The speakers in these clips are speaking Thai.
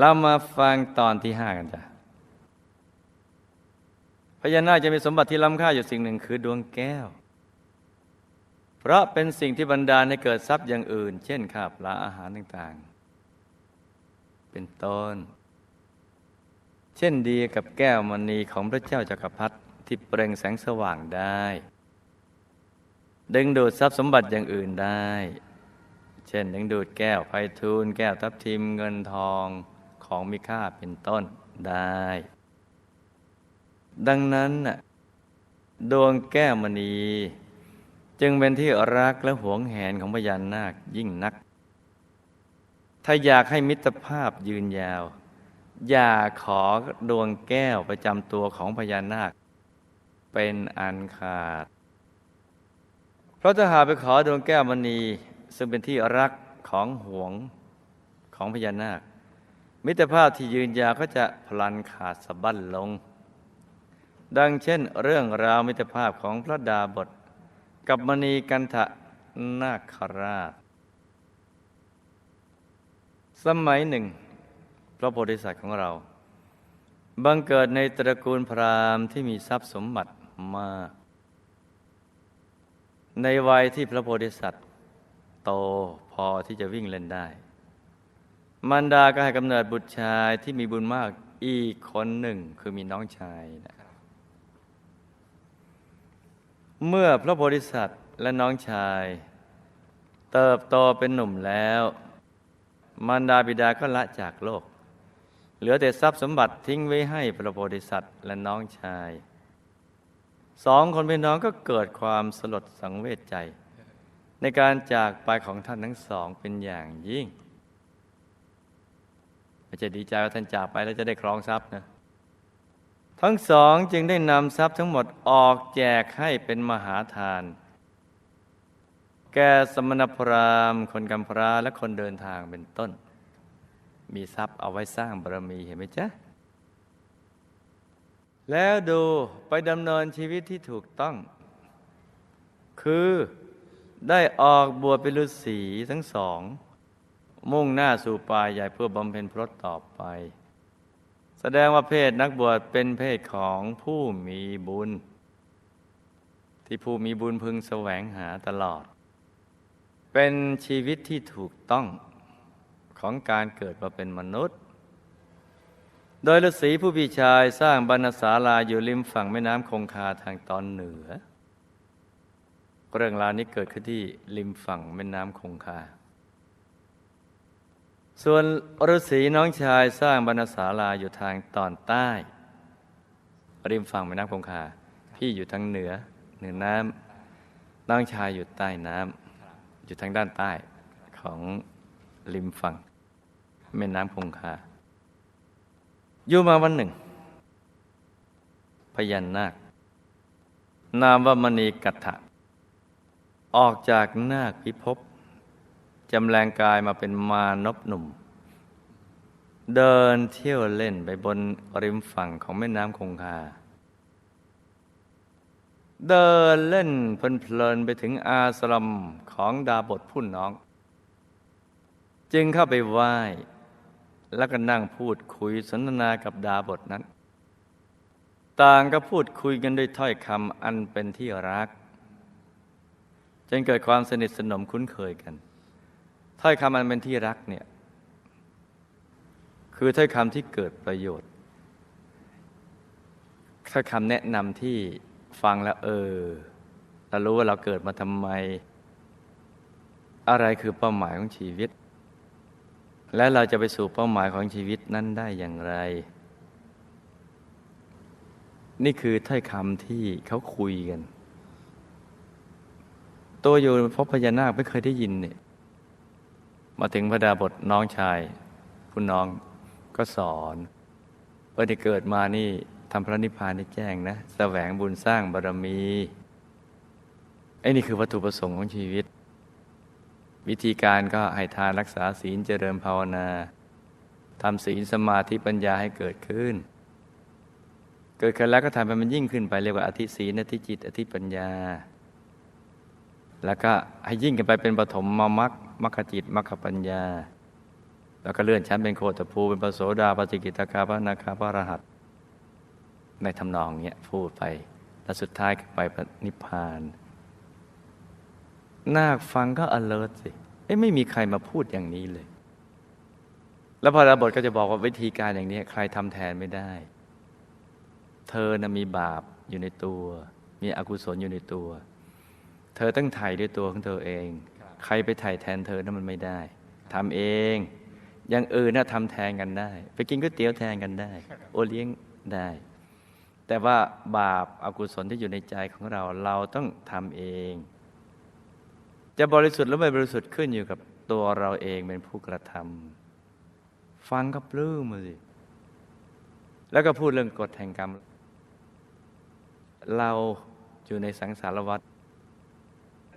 เรามาฟังตอนที่ห้ากันจ้ะพญานาคจะมีสมบัติที่ล้ำค่าอยู่สิ่งหนึ่งคือดวงแก้ว เพราะเป็นสิ่งที่บรรดาให้เกิดทรัพย์อย่างอื่น เช่นข้าวปลาอาหารต่างๆ เป็นต้น เช่นเดียวกับแก้วมณีของพระเจ้าจักรพรรดิที่เปล่งแสงสว่างได้ ดึงดูดทรัพย์สมบัติอย่างอื่นได้ เช่นดึงดูดแก้วไพทูลแก้วทับทิมเงินทอง ของมีค่าเป็นต้นได้ ดังนั้นดวงแก้วมณี จึงเป็นที่รักและหวงแหนของพญานาคยิ่งนัก ถ้าอยากให้มิตรภาพยืนยาว อย่าขอดวงแก้วประจำตัวของพญานาค เป็นอันขาด เพราะถ้าหากไปขอดวงแก้วมณีซึ่งเป็นที่รักของหวงของพญานาค มิตรภาพที่ยืนยาวก็จะพลันขาดสะบั้นลง ดังเช่นเรื่องราวมิตรภาพของพระดาบท กับมณีกันทะนาคราช สมัยหนึ่ง พระโพธิสัตว์ของเรา บังเกิดในตระกูลพราหมณ์ที่มีทรัพย์สมบัติมาก ในวัยที่พระโพธิสัตว์ โตพอที่จะวิ่งเล่นได้ มารดาก็ให้กำเนิดบุตรชายที่มีบุญมากอีกคนหนึ่งคือมีน้องชายนะเมื่อพระโพธิสัตว์และน้องชาย เติบโตเป็นหนุ่มแล้ว มารดาบิดาก็ละจากโลก เหลือแต่ทรัพย์สมบัติทิ้งไว้ให้พระโพธิสัตว์และน้องชายสองคนพี่น้องก็เกิดความสลดสังเวชใจ ในการจากไปของท่านทั้งสองเป็นอย่างยิ่ง ไม่ใช่ดีใจว่าท่านจากไปแล้วจะได้ครองทรัพย์นะทั้งสองจึงได้นำทรัพย์ทั้งหมดออกแจกให้เป็นมหาทาน แก่สมณพราหมณ์คนกำพร้าและคนเดินทางเป็นต้น มีทรัพย์เอาไว้สร้างบารมีเห็นไหมจ๊ะ แล้วดูไปดำเนินชีวิตที่ถูกต้อง คือได้ออกบวชเป็นฤาษีทั้งสอง มุ่งหน้าสู่ป่าใหญ่เพื่อบำเพ็ญพรตต่อไป แสดงว่าเพศนักบวชเป็นเพศของผู้มีบุญ ที่ผู้มีบุญพึงแสวงหาตลอด เป็นชีวิตที่ถูกต้องของการเกิดมาเป็นมนุษย์ โดยฤาษีผู้พี่ชายสร้างบรรณศาลาอยู่ริมฝั่งแม่น้ำคงคาทางตอนเหนือ เรื่องราวนี้เกิดขึ้นที่ริมฝั่งแม่น้ำคงคา ส่วนฤาษีน้องชายสร้างบรรณศาลาอยู่ทางตอนใต้ ริมฝั่งแม่น้ำคงคา พี่อยู่ทางเหนือเหนือน้ำน้องชายอยู่ใต้น้ำอยู่ทางด้านใต้ของริมฝั่งแม่น้ำคงคา อยู่มาวันหนึ่งพยัญนาค นามว่ามณีกัตถะออกจากนาคพิภพ จำแรงกายมาเป็นมานพหนุ่ม เดินเที่ยวเล่นไปบนริมฝั่งของแม่น้ำคงคา เดินเล่นเพลินไปถึงอาสลัมของดาบทผู้น้อง จึงเข้าไปไหว้ แล้วก็นั่งพูดคุยสนทนากับดาบทนั้น ต่างก็พูดคุยกันด้วยถ้อยคำอันเป็นที่รักจนเกิดความสนิทสนมคุ้นเคยกัน ถ้อยคำอันเป็นที่รักเนี่ยคือถ้อยคำที่เกิดประโยชน์ถ้อยคำแนะนำที่ฟังแล้วเออเรารู้ว่าเราเกิดมาทำไม อะไรคือเป้าหมายของชีวิต และเราจะไปสู่เป้าหมายของชีวิตนั้นได้อย่างไร นี่คือถ้อยคำที่เขาคุยกัน ตัวอยู่พบพญานาคไม่เคยได้ยินเนี่ย มาถึงพระดาบทน้องชายผู้น้องก็สอนเพื่อที่เกิดมานี่ทำพระนิพพานได้แจ้งนะแสวงบุญสร้างบารมีไอ้นี่คือวัตถุประสงค์ของชีวิต วิธีการก็ให้ทานรักษาศีลเจริญภาวนาทำศีลสมาธิปัญญาให้เกิดขึ้น เกิดขึ้นแล้วก็ทำให้มันยิ่งขึ้นไปเรียกว่าอธิศีลอธิจิต อธิปัญญา แล้วก็ให้ยิ่งกันไปเป็นปฐมมมรรคมรคจิตมรคปัญญา แล้วก็เลื่อนชั้นเป็นโคตภูเป็นปโสดาปฏิกิตาคาพระนาคาพระรหัสในทำนองเนี้ยพูดไป แล้วสุดท้ายก็ไปนิพพานนาคฟังก็ alert สิเอ้ไม่มีใครมาพูดอย่างนี้เลย แล้วพระดาบทก็จะบอกว่าวิธีการอย่างนี้ใครทำแทนไม่ได้ เธอนะมีบาปอยู่ในตัว มีอกุศลอยู่ในตัว เธอต้องไถ่ด้วยตัวของเธอเอง ใครไปไถ่แทนเธอนั้นมันไม่ได้ทำเอง อย่างอื่นน่ะทำแทนกันได้ ไปกินก๋วยเตี๋ยวแทนกันได้ โอเลี้ยงได้ แต่ว่าบาปอากุศลที่อยู่ในใจของเราเราต้องทำเอง จะบริสุทธิ์หรือไม่บริสุทธิ์ขึ้นอยู่กับตัวเราเองเป็นผู้กระทำฟังก็ปลื้มมาสิแล้วก็พูดเรื่องกฎแห่งกรรม เราอยู่ในสังสารวัฏ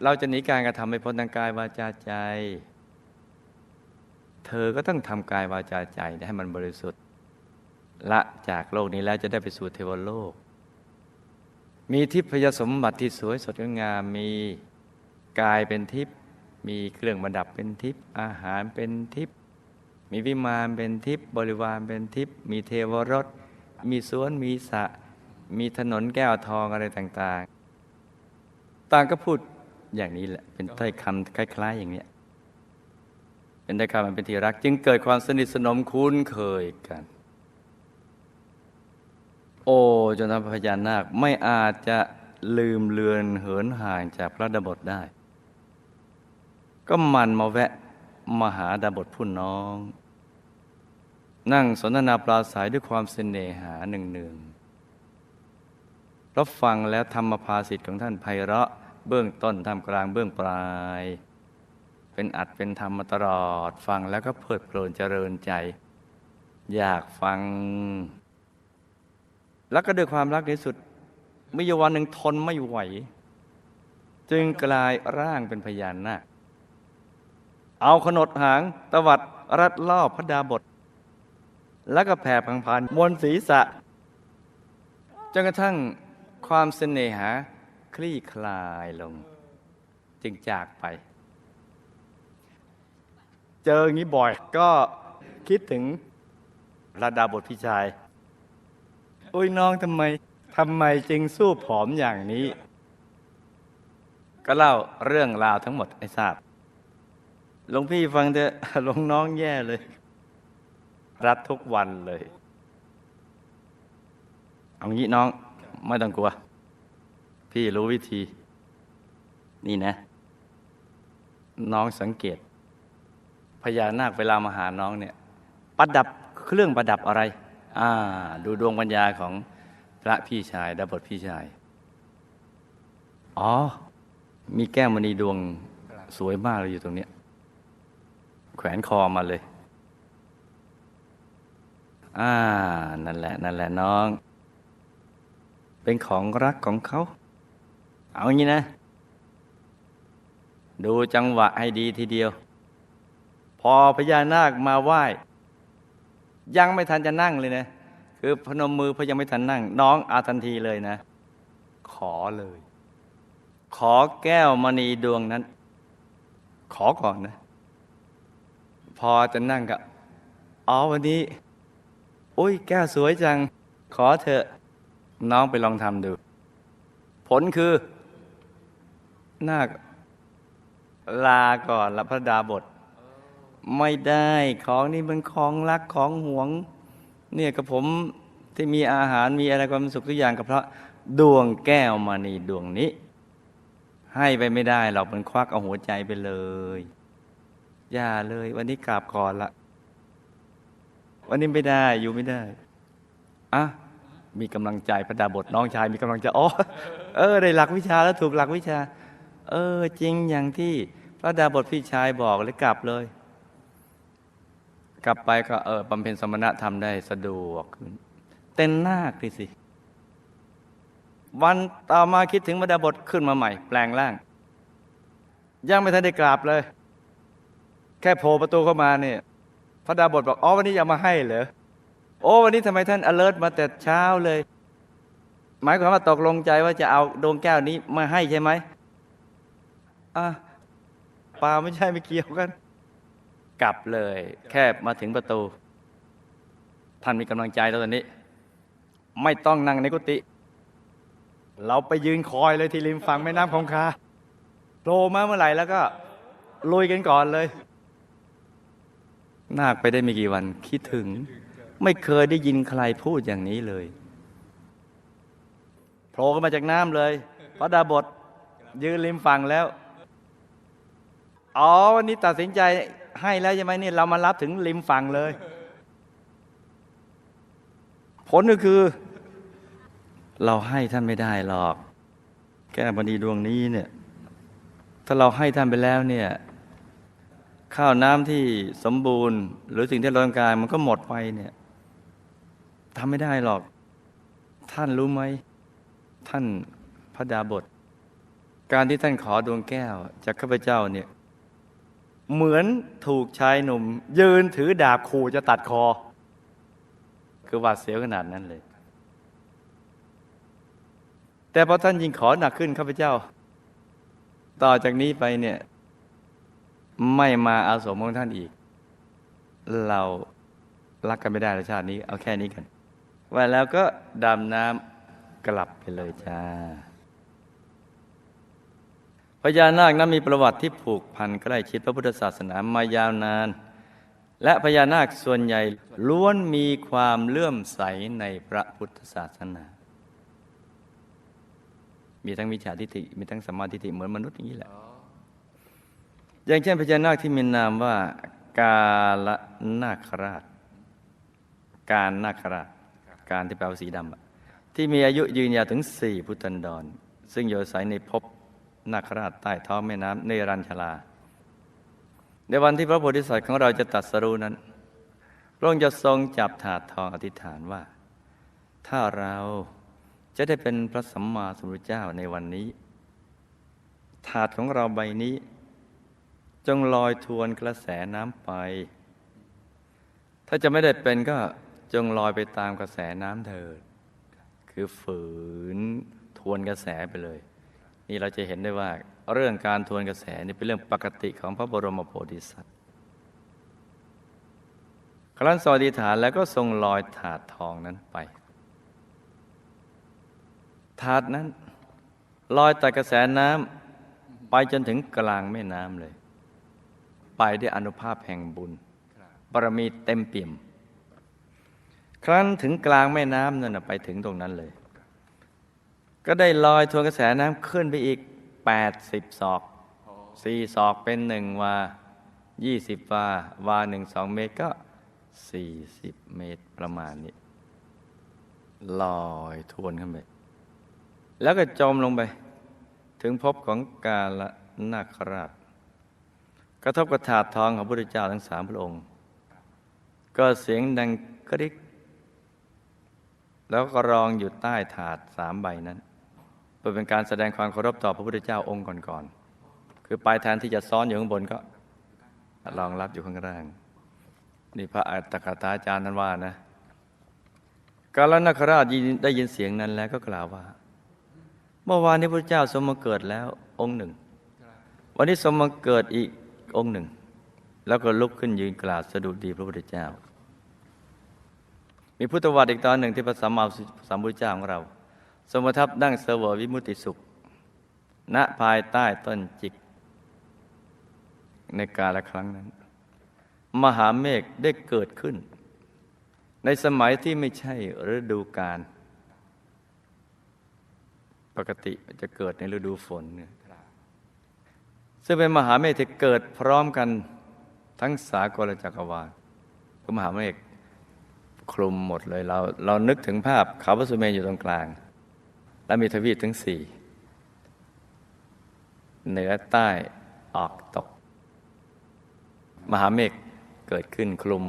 เราจะหนีการกระทำให้พ้นทางกายวาจาใจ เธอก็ต้องทำกายวาจาใจให้มันบริสุทธิ์ ละจากโลกนี้แล้วจะได้ไปสู่เทวโลก มีทิพยสมบัติที่สวยสดงดงามมีกายเป็นทิพย์มีเครื่องประดับเป็นทิพย์อาหารเป็นทิพย์มีวิมานเป็นทิพย์บริวารเป็นทิพย์มีเทวรส มีสวนมีสะ มีถนนแก้วทองอะไรต่าง ๆ ต่างก็พูด อย่างนี้แหละ เป็นถ้อยคำคล้ายๆ อย่างเนี้ยเป็นถ้อยคำมันเป็นที่รัก จึงเกิดความสนิทสนมคุ้นเคยกัน โอ้จนทำให้พญานาคไม่อาจจะลืมเลือนเหินห่างจากพระดาบทได้ ก็มันมาแวะมาหาดาบทผู้น้อง นั่งสนทนาปราศัยด้วยความเสน่หาหนึ่งหนึ่งรับฟังแล้วธรรมภาสิทธิ์ของท่านไพเราะ เบื้องต้นทำกลางเบื้องปลาย เป็นอัดเป็นธรรมมาตลอดฟังแล้วก็เพลิดเพลินเจริญใจ อยากฟัง แล้วก็ด้วยความรักที่สุดมีอยู่วันหนึ่งทนไม่ไหว จึงกลายร่างเป็นพญานาคเอาขนดหางตวัดรัดรอบพระดาบท แล้วก็แผ่พังพานบนศีรษะจนกระทั่งความเสน่หา คลี่คลายลง จึงจากไป เจออย่างนี้บ่อยก็คิดถึงระดาบทพี่ชายโอ้ยน้องทำไมทำไมจึงสู้ผอมอย่างนี้ ก็เล่าเรื่องราวทั้งหมดให้ทราบหลวงพี่ฟังเถอะหลวงน้องแย่เลย รัดทุกวันเลย เอางี้น้อง ไม่ต้องกลัว พี่รู้วิธี นี่นะ น้องสังเกต พญานาคเวลามาหาน้องเนี่ยประดับเครื่องประดับอะไร อ่า ดูดวงปัญญาของพระพี่ชายดาบทพี่ชาย อ๋อ มีแก้วมณีดวงสวยมากเลยอยู่ตรงเนี้ยแขวนคอมาเลย อ่า นั่นแหละ นั่นแหละน้อง เป็นของรักของเขา เอางี้นะ ดูจังหวะให้ดีทีเดียว พอพญานาคมาไหว้ ยังไม่ทันจะนั่งเลยนะ คือพนมมือพอยังไม่ทันนั่ง น้องอาทันทีเลยนะ ขอเลย ขอแก้วมณีดวงนั้น ขอก่อนนะ พอจะนั่งก็อ๋อวันนี้ อุ้ยแก้วสวยจัง ขอเถอะ น้องไปลองทำดู ผลคือ นาคลาก่อนละพระดาบท ไม่ได้ของนี่มันของรักของหวง เนี่ยกับผมที่มีอาหารมีอะไรความสุขทุกอย่างก็เพระดวงแก้วมณีดวงนี้ ให้ไปไม่ได้หรอกมันควักเอาหัวใจไปเลยอย่าเลย วันนี้กราบก่อนละวันนี้ไม่ได้อยู่ไม่ได้อะมีกำลังใจพระดาบทน้องชาย มีกำลังใจอ๋อเออได้หลักวิชาแล้วถูกหลักวิชา เออ จริงอย่างที่พระดาบทพี่ชายบอกเลยกลับเลย กลับไปก็เออบำเพ็ญสมณธรรมได้สะดวกขึ้นเต้นหนาคิสิ วันต่อมาคิดถึงพระดาบทขึ้นมาใหม่ แปลงร่าง ยังไม่ทันได้กราบเลย แค่โผล่ประตูเข้ามาเนี่ยพระดาบทบอกอ๋อวันนี้อย่ามาให้เหรอโอ้วันนี้ทำไมท่าน alert มาแต่เช้าเลย หมายความว่าตกลงใจว่าจะเอาดวงแก้วนี้มาให้ใช่ไหม อะปลาไม่ใช่ไม่เกี่ยวกัน กลับเลย แค่มาถึงประตู ท่านมีกำลังใจแล้วตอนนี้ ไม่ต้องนั่งในกุฏิเราไปยืนคอยเลยที่ริมฝั่งแม่น้ำคงคาโผล่มาเมื่อไหร่แล้วก็ลุยกันก่อนเลยนาคไปได้ไม่กี่วันคิดถึง ไม่เคยได้ยินใครพูดอย่างนี้เลยโผล่ขึ้นมาจากน้ำเลยพระดาบทยืนริมฝั่งแล้ว อ๋อวันนี้ตัดสินใจให้แล้วใช่ไหมนี่เรามารับถึงริมฝั่งเลย ผลก็คือ เราให้ท่านไม่ได้หรอก แก้บดีดวงนี้เนี่ย ถ้าเราให้ท่านไปแล้วเนี่ย ข้าวน้ำที่สมบูรณ์ หรือสิ่งที่เราต้องการมันก็หมดไปเนี่ยทำไม่ได้หรอก ท่านรู้ไหม ท่านพระดาบท การที่ท่านขอดวงแก้วจากข้าพเจ้าเนี่ย เหมือนถูกชายหนุ่ม ยืนถือดาบขู่จะตัดคอ คือหวาดเสียวขนาดนั้นเลย แต่พอท่านยิงขอหนักขึ้นข้าพเจ้า ต่อจากนี้ไปเนี่ย ไม่มาอาสมของท่านอีก เรารักกันไม่ได้ในชาตินี้ เอาแค่นี้กันว่าแล้วก็ดำน้ำกลับไปเลยจ้า พญานาคนั้นมีประวัติที่ผูกพันใกล้ชิดพระพุทธศาสนามายาวนาน และพญานาคส่วนใหญ่ล้วนมีความเลื่อมใสในพระพุทธศาสนา มีทั้งมิจฉาทิฏฐิมีทั้งสัมมาทิฏฐิเหมือนมนุษย์อย่างนี้แหละ อย่างเช่นพญานาคที่มีนามว่ากาลนาคราช การนาคราช การที่แปลว่าสีดำที่มีอายุยืนยาวถึงสี่พุทธันดร ซึ่งอยู่อาศัยในภพ นาคราชใต้ท้องแม่น้ำเนรัญชลา ในวันที่พระโพธิสัตว์ของเราจะตัดสรู้นั้น พระองค์จะทรงจับถาดทองอธิษฐานว่า ถ้าเราจะได้เป็นพระสัมมาสัมพุทธเจ้าในวันนี้ ถาดของเราใบนี้ จงลอยทวนกระแสน้ำไป ถ้าจะไม่ได้เป็นก็จงลอยไปตามกระแสน้ำเถิด คือฝืนทวนกระแสไปเลย นี่เราจะเห็นได้ว่าเรื่องการทวนกระแสนี่เป็นเรื่องปกติของพระบรมโพธิสัตว์ครั้นสอดีฐานแล้วก็ทรงลอยถาดทองนั้นไป ถาดนั้นลอยแต่กระแสน้ำไปจนถึงกลางแม่น้ำเลย ไปด้วยอนุภาพแห่งบุญบารมีเต็มเปี่ยม ครั้นถึงกลางแม่น้ำนั่นไปถึงตรงนั้นเลย ก็ได้ลอยทวนกระแสน้ำขึ้นไปอีก 80 ศอกสี่ศอกเป็นหนึ่งวา 20 วา วาหนึ่งสองเมตรก็ 40 เมตรประมาณนี้ ลอยทวนขึ้นไป แล้วก็จมลงไป ถึงพบของกาลนาคราช กระทบกระถาดทองของพระพุทธเจ้าทั้งสามพระองค์ ก็เสียงดังกริกแล้วก็รองอยู่ใต้ถาดสามใบนั้น พื่อเป็นการแสดงความเคารพต่อพระพุทธเจ้าองค์ก่อนๆคือปลายแทนที่จะซ้อนอยู่ข้างบนก็รองรับอยู่ข้างล่างนี่พระอัตถกถาจารย์นั้นว่านะกาลนาคราชได้ยินเสียงนั้นแล้วก็กล่าวว่า เมื่อวานนี้พระเจ้าทรงมาเกิดแล้วองค์หนึ่ง วันนี้ทรงมาเกิดอีกองค์หนึ่ง แล้วก็ลุกขึ้นยืนกล่าวสดุดีพระพุทธเจ้า มีพุทธวัตรอีกตอนหนึ่งที่พระสัมมาสัมพุทธเจ้าของเรา ทรงประทับนั่งเสวยวิมุติสุข ณภายใต้ต้นจิก ในกาลครั้งนั้น มหาเมฆได้เกิดขึ้น ในสมัยที่ไม่ใช่ฤดูกาลปกติจะเกิดในฤดูฝนเนี่ยซึ่งเป็นมหาเมฆที่เกิดพร้อมกันทั้งสากลจักรวาลก็มหาเมฆคลุมหมดเลยเรา เรานึกถึงภาพเขาพระสุเมนอยู่ตรงกลาง และมีทวีปทั้งสี่เหนือใต้ออกตก มหาเมฆเกิดขึ้นคลุม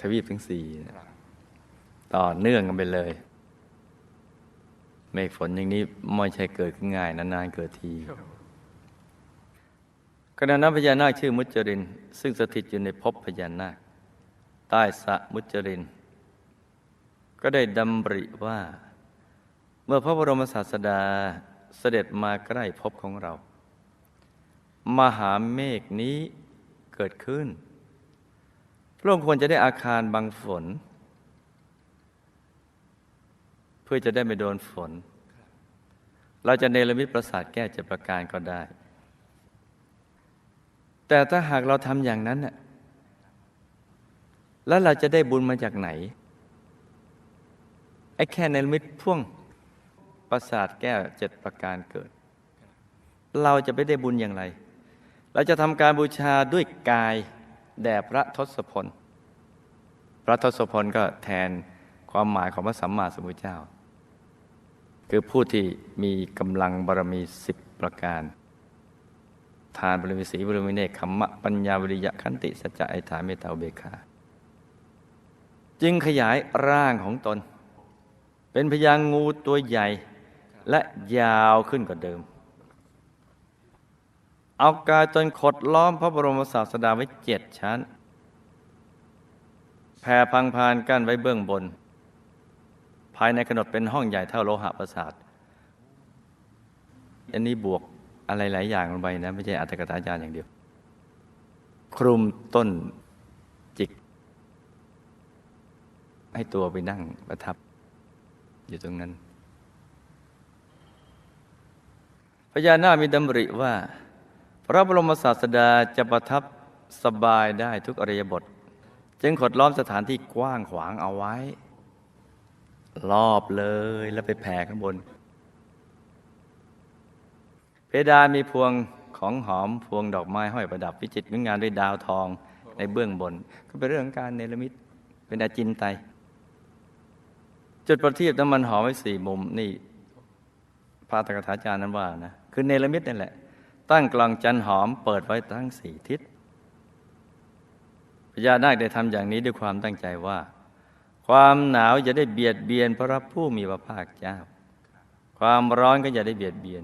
ทวีปทั้งสี่ต่อเนื่องกันไปเลย เมฆฝนอย่างนี้ไม่ใช่เกิดขึ้นง่ายนานๆเกิดทีขณะนั้นพญานาคชื่อมุจจริน ซึ่งสถิตอยู่ในภพพญานาค ใต้สะมุจจริน ก็ได้ดำริว่า เมื่อพระบรมศาสดาเสด็จมาใกล้ภพของเรา มหาเมฆนี้เกิดขึ้น พระองค์ควรจะได้อาคารบังฝน เพื่อจะได้ไม่โดนฝน เราจะเนรมิตปราสาทแก้เจ็ดประการก็ได้ แต่ถ้าหากเราทำอย่างนั้นน่ะแล้วเราจะได้บุญมาจากไหนไอ้แค่เนรมิตพ่วง ปราสาทแก้วเจ็ดประการเกิด เราจะไปได้บุญอย่างไร เราจะทำการบูชาด้วยกายแด่พระทศพล พระทศพลก็แทนความหมายของพระสัมมาสัมพุทธเจ้า คือผู้ที่มีกำลังบารมีสิบประการ ทานบารมีสีบารมีเนคขมะปัญญาวิริยะขันติสัจจะไอถาเมตตาเบกขาจึงขยายร่างของตน เป็นพญางูตัวใหญ่ และยาวขึ้นกว่าเดิม เอากายตนขดล้อมพระบรมศาสดาไว้เจ็ดชั้น แผ่พังพานกั้นไว้เบื้องบน ภายในขนดเป็นห้องใหญ่เท่าโลหะประสาท อันนี้บวกอะไรหลายอย่างลงไปนะ ไม่ใช่อัตถกถาจารย์อย่างเดียว คลุมต้นจิก ให้ตัวไปนั่งประทับอยู่ตรงนั้น พญานาคมีดำริว่า พระบรมศาสดาจะประทับสบายได้ทุกอริยบท จึงขดล้อมสถานที่กว้างขวางเอาไว้ รอบเลยแล้วไปแผ่ข้างบน เพดานมีพวงของหอมพวงดอกไม้ห้อยประดับวิจิตรงดงานด้วยดาวทองในเบื้องบน ก็เป็นเรื่องการเนรมิตเป็นอาจินไตจุดประทีปน้ำมันหอมไว้สี่มุมนี่พระตถาจารย์นั้นว่านะ คือเนรมิตนั่แหละ ตั้งกลองจันหอมเปิดไว้ทั้งสี่ทิศพญานาคได้ทำอย่างนี้ด้วยความตั้งใจว่า ความหนาวจะได้เบียดเบียนพระผู้มีพระภาคเจ้า ความร้อนก็จะได้เบียดเบียน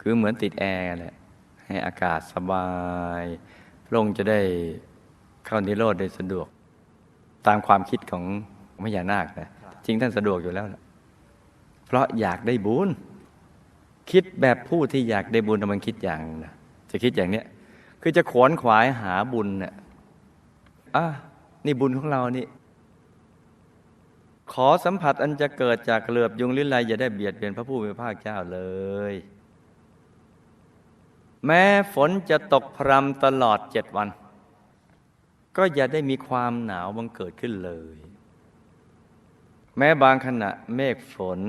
คือเหมือนติดแอร์แหละให้อากาศสบายพระองค์จะได้เข้านิโรธได้สะดวก ตามความคิดของพญานาคนะจริงท่านสะดวกอยู่แล้วนะเพราะอยากได้บุญ คิดแบบผู้ที่อยากได้บุญมันคิดอย่างนะจะคิดอย่างเนี้ยคือจะขวนขวายหาบุญเนี่ยอะนี่บุญของเรานี่ ขอสัมผัสอันจะเกิดจากเหลือบยุงลิ้นไรอย่าได้เบียดเบียนพระผู้มีพระภาคเจ้าเลย แม้ฝนจะตกพรำตลอดเจ็ดวัน ก็อย่าได้มีความหนาวบังเกิดขึ้นเลย แม้บางขณะเมฆฝน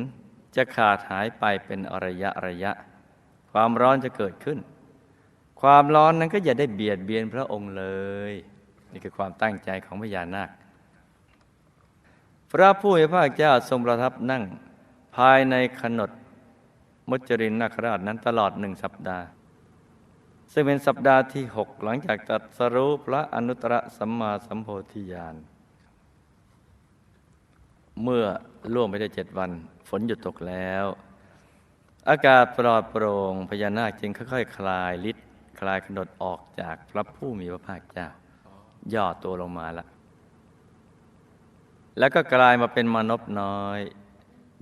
จะขาดหายไปเป็นระยะระยะ ความร้อนจะเกิดขึ้น ความร้อนนั้นก็อย่าได้เบียดเบียนพระองค์เลย นี่คือความตั้งใจของพญานาค พระผู้มีพระเจ้าทรงประทับนั่งภายในขนดมุจรินนาคราชนั้นตลอดหนึ่งสัปดาห์ ซึ่งเป็นสัปดาห์ที่หกหลังจากตรัสรู้พระอนุตตรสัมมาสัมโพธิญาณ เมื่อล่วงไปได้เจ็ดวัน ฝนหยุดตกแล้ว อากาศปลอดโปร่งพญานาคจึงค่อย ๆ คลายฤทธิ์คลายขนดออกจากพระผู้มีพระภาคเจ้า ย่อตัวลงมาละแล้วก็กลายมาเป็นมนพน้อย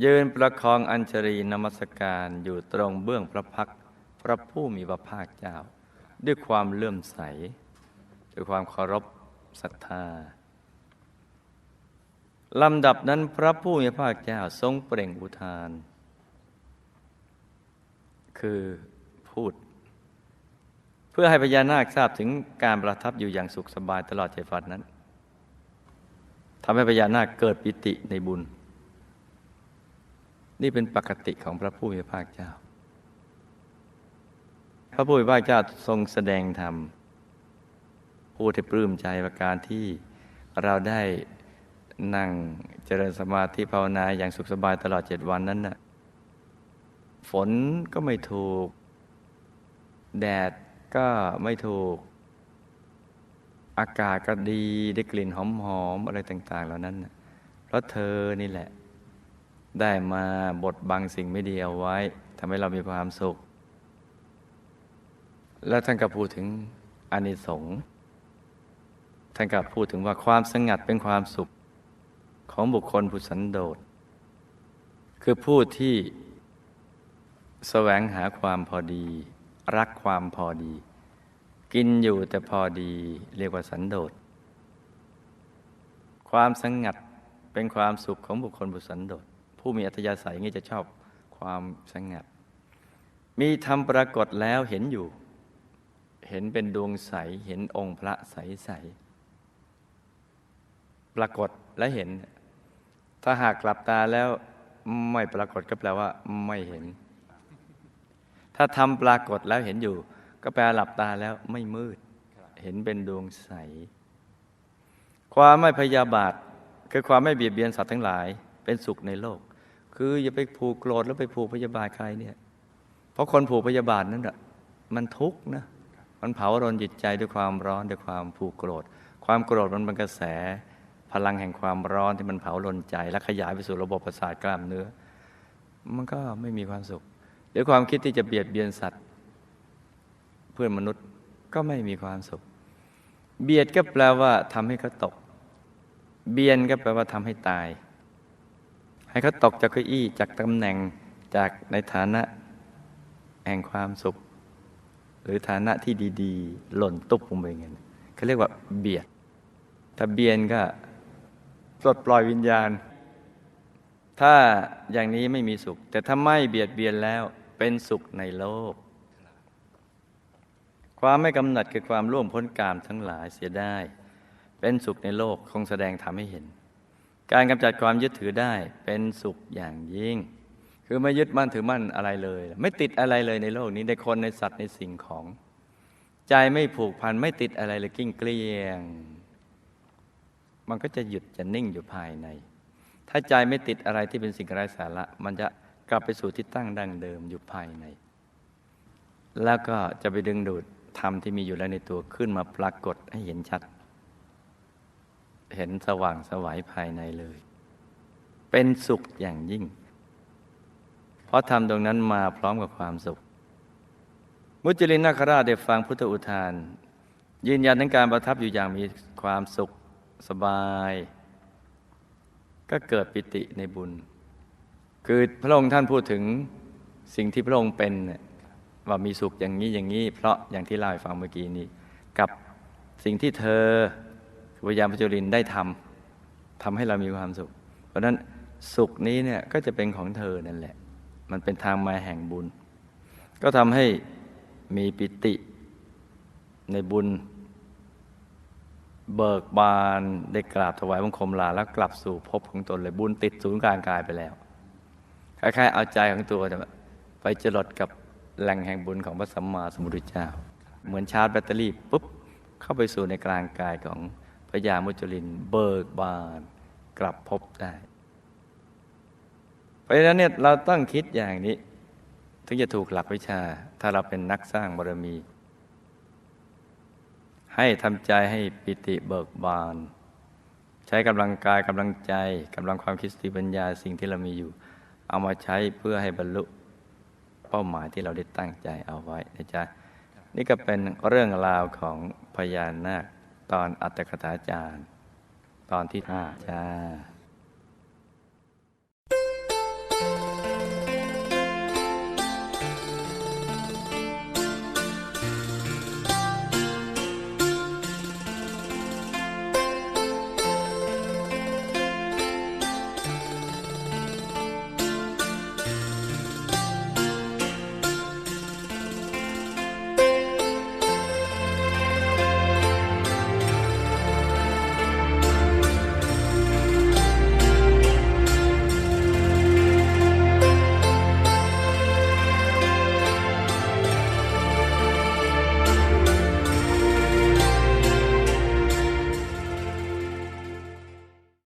ยืนประคองอัญชรีนมัสการอยู่ตรงเบื้องพระพักพระผู้มีพระภาคเจ้า ด้วยความเลื่อมใส ด้วยความเคารพศรัทธา ลำดับนั้นพระผู้มีพระภาคเจ้าทรงเปล่งอุทาน คือพูด เพื่อให้พญานาคทราบถึงการประทับอยู่อย่างสุขสบายตลอดเจ็ดวันนั้นทำให้พญานาคเกิดปิติในบุญ นี่เป็นปกติของพระผู้มีพระภาคเจ้า พระผู้มีพระภาคเจ้าทรงแสดงธรรมพูดให้ปลื้มใจประการที่เราได้ นั่งเจริญสมาธิภาวนาอย่างสุขสบายตลอดเจ็ดวันนั้นน่ะฝนก็ไม่ถูก แดดก็ไม่ถูก อากาศก็ดีได้กลิ่นหอมๆอะไรต่าง ๆ เหล่านั้นนะเพราะเธอนี่แหละ ได้มาบดบังสิ่งไม่ดีเอาไว้ทำให้เรามีความสุข แล้วท่านก็พูดถึงอานิสงส์ท่านก็พูดถึงว่าความสงัดเป็นความสุข ของบุคคลผู้สันโดษ คือผู้ที่แสวงหาความพอดี รักความพอดี กินอยู่แต่พอดีเรียกว่าสันโดษ ความสงัดเป็นความสุขของบุคคลบุสันโดษ ผู้มีอัธยาศัยงนี้จะชอบความสงัด มีธรรมปรากฏแล้วเห็นอยู่ เห็นเป็นดวงใส เห็นองค์พระใสใสปรากฏและเห็น ถ้าหากกลับตาแล้วไม่ปรากฏก็แปลว่าไม่เห็น ถ้าทำปรากฏแล้วเห็นอยู่ ก็แปลหลับตาแล้วไม่มืด เห็นเป็นดวงใส ความไม่พยาบาท คือความไม่เบียดเบียนสัตว์ทั้งหลาย เป็นสุขในโลก คืออย่าไปผูกโกรธแล้วไปผูกพยาบาทใครเนี่ย เพราะคนผูกพยาบาทนั้นอะมันทุกข์นะ มันเผารนจิตใจด้วยความร้อนด้วยความผูกโกรธ ความโกรธมันเป็นกระแส พลังแห่งความร้อนที่มันเผารนใจ และขยายไปสู่ระบบประสาทกล้ามเนื้อ มันก็ไม่มีความสุข หรือความคิดที่จะเบียดเบียนสัตว์ เพื่อนมนุษย์ก็ไม่มีความสุข เบียดก็แปลว่าทำให้เขาตก เบียนก็แปลว่าทำให้ตาย ให้เขาตกจากเก้าอี้จากตำแหน่งจากในฐานะแห่งความสุข หรือฐานะที่ดี ๆ หล่นตุ๊บลงไปเงี้ยเขาเรียกว่าเบียดถ้าเบียนก็ ปลดปล่อยวิญญาณ ถ้าอย่างนี้ไม่มีสุข แต่ถ้าไม่เบียดเบียนแล้วเป็นสุขในโลก ความไม่กำหนัดคือความร่วมพ้นกามทั้งหลายเสียได้ เป็นสุขในโลกคงแสดงทำให้เห็น การกำจัดความยึดถือได้เป็นสุขอย่างยิ่ง คือไม่ยึดมั่นถือมั่นอะไรเลย ไม่ติดอะไรเลยในโลกนี้ในคนในสัตว์ในสิ่งของ ใจไม่ผูกพันไม่ติดอะไรเลยกิ้งเกลียง มันก็จะหยุดจะนิ่งอยู่ภายใน ถ้าใจไม่ติดอะไรที่เป็นสิ่งไร้สาระ มันจะกลับไปสู่ที่ตั้งดั้งเดิมอยู่ภายใน แล้วก็จะไปดึงดูดธรรมที่มีอยู่แล้วในตัวขึ้นมาปรากฏให้เห็นชัด เห็นสว่างสวัยภายในเลย เป็นสุขอย่างยิ่ง เพราะธรรมตรงนั้นมาพร้อมกับความสุข มุจลินนาคราชได้ฟังพุทธอุทาน ยืนยันทั้งการประทับอยู่อย่างมีความสุข สบาย ก็เกิดปิติในบุญ คือพระองค์ท่านพูดถึงสิ่งที่พระองค์เป็นว่ามีสุขอย่างนี้อย่างนี้ เพราะอย่างที่เล่าให้ฟังเมื่อกี้นี้ กับสิ่งที่เธอคือพยามพจุลินได้ทำทำให้เรามีความสุข เพราะนั้นสุขนี้เนี่ยก็จะเป็นของเธอนั่นแหละ มันเป็นทางมาแห่งบุญ ก็ทำให้มีปิติในบุญ เบิกบานได้กราบถวายบังคมลาแล้วกลับสู่ภพของตนเลยบุญติดศูนย์กลางกายไปแล้วคล้ายๆเอาใจของตัวไปจรดกับแหล่งแห่งบุญของพระสัมมาสัมพุทธเจ้า เหมือนชาร์จแบตเตอรี่ปุ๊บเข้าไปสู่ในกลางกายของพระยามุจลินเบิกบานกลับพบได้ เพราะฉะนั้นเนี่ยเราต้องคิดอย่างนี้ ถึงจะถูกหลักวิชา ถ้าเราเป็นนักสร้างบารมี ให้ทำใจให้ปิติเบิกบาน ใช้กำลังกายกำลังใจกำลังความคิดสติปัญญาสิ่งที่เรามีอยู่ เอามาใช้เพื่อให้บรรลุเป้าหมายที่เราได้ตั้งใจเอาไว้นะจ๊ะนี่ก็เป็นเรื่องราวของพญานาคตอนอัตถกถาจารย์ ตอนที่ห้าจ้า